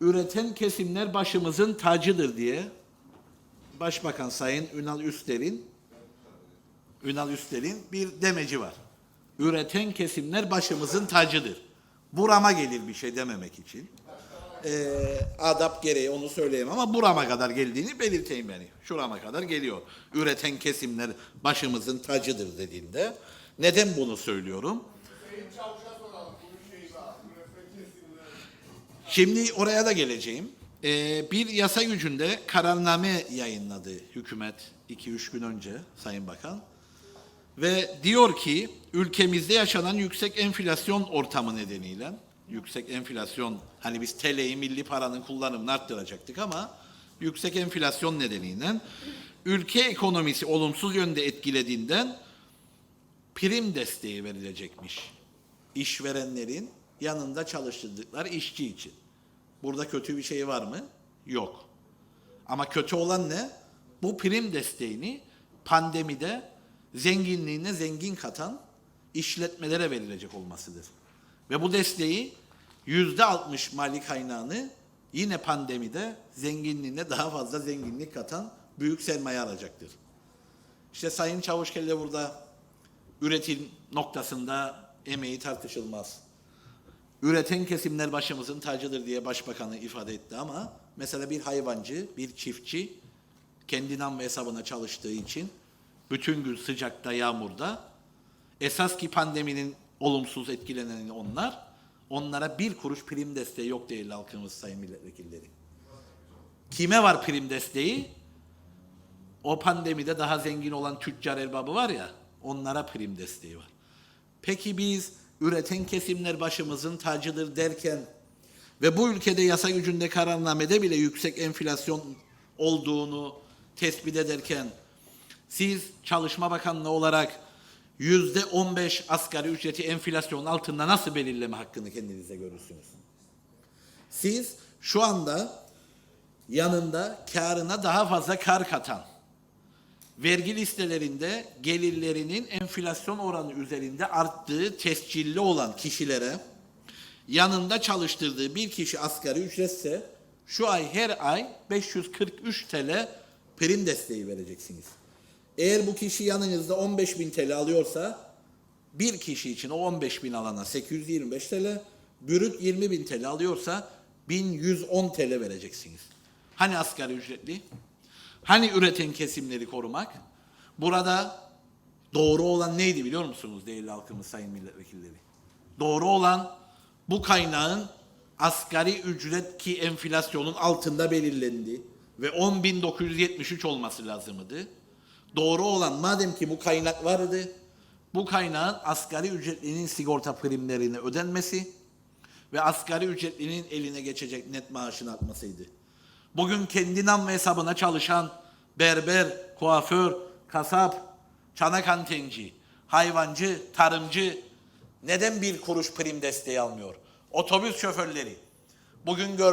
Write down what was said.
üreten kesimler başımızın tacıdır diye Başbakan Sayın Ünal Üster'in Ünal Üster'in bir demeci var. Üreten kesimler başımızın tacıdır. Burama gelir bir şey dememek için. Ee, adap gereği onu söyleyemem ama burama kadar geldiğini belirteyim yani. Şurama kadar geliyor. Üreten kesimler başımızın tacıdır dediğinde. Neden bunu söylüyorum? Şimdi oraya da geleceğim. Ee, bir yasa gücünde kararname yayınladı hükümet 2-3 gün önce Sayın Bakan. Ve diyor ki ülkemizde yaşanan yüksek enflasyon ortamı nedeniyle yüksek enflasyon hani biz TL'yi milli paranın kullanımını arttıracaktık ama yüksek enflasyon nedeniyle ülke ekonomisi olumsuz yönde etkilediğinden prim desteği verilecekmiş. İşverenlerin yanında çalıştırdıkları işçi için. Burada kötü bir şey var mı? Yok. Ama kötü olan ne? Bu prim desteğini pandemide zenginliğine zengin katan işletmelere verilecek olmasıdır. Ve bu desteği yüzde altmış mali kaynağını yine pandemide zenginliğine daha fazla zenginlik katan büyük sermaye alacaktır. İşte Sayın Çavuşkelle burada üretim noktasında emeği tartışılmaz. Üreten kesimler başımızın tacıdır diye başbakanı ifade etti ama mesela bir hayvancı, bir çiftçi kendi nam ve hesabına çalıştığı için bütün gün sıcakta, yağmurda esas ki pandeminin olumsuz etkileneni onlar, onlara bir kuruş prim desteği yok değerli halkımız sayın milletvekilleri. Kime var prim desteği? O pandemide daha zengin olan tüccar erbabı var ya, onlara prim desteği var. Peki biz üreten kesimler başımızın tacıdır derken ve bu ülkede yasa gücünde kararnamede bile yüksek enflasyon olduğunu tespit ederken siz Çalışma Bakanlığı olarak yüzde 15 asgari ücreti enflasyonun altında nasıl belirleme hakkını kendinize görürsünüz? Siz şu anda yanında karına daha fazla kar katan, vergi listelerinde gelirlerinin enflasyon oranı üzerinde arttığı tescilli olan kişilere yanında çalıştırdığı bir kişi asgari ücretse şu ay her ay 543 TL prim desteği vereceksiniz. Eğer bu kişi yanınızda 15 bin TL alıyorsa bir kişi için o 15 bin alana 825 TL, bürüt 20 bin TL alıyorsa 1110 TL vereceksiniz. Hani asgari ücretli? Hani üreten kesimleri korumak? Burada doğru olan neydi biliyor musunuz değerli halkımız sayın milletvekilleri? Doğru olan bu kaynağın asgari ücret ki enflasyonun altında belirlendi ve 10.973 olması lazımdı. Doğru olan madem ki bu kaynak vardı, bu kaynağın asgari ücretlinin sigorta primlerine ödenmesi ve asgari ücretlinin eline geçecek net maaşın artmasıydı. Bugün kendi nam hesabına çalışan berber, kuaför, kasap, çanak antenci, hayvancı, tarımcı neden bir kuruş prim desteği almıyor? Otobüs şoförleri. Bugün gör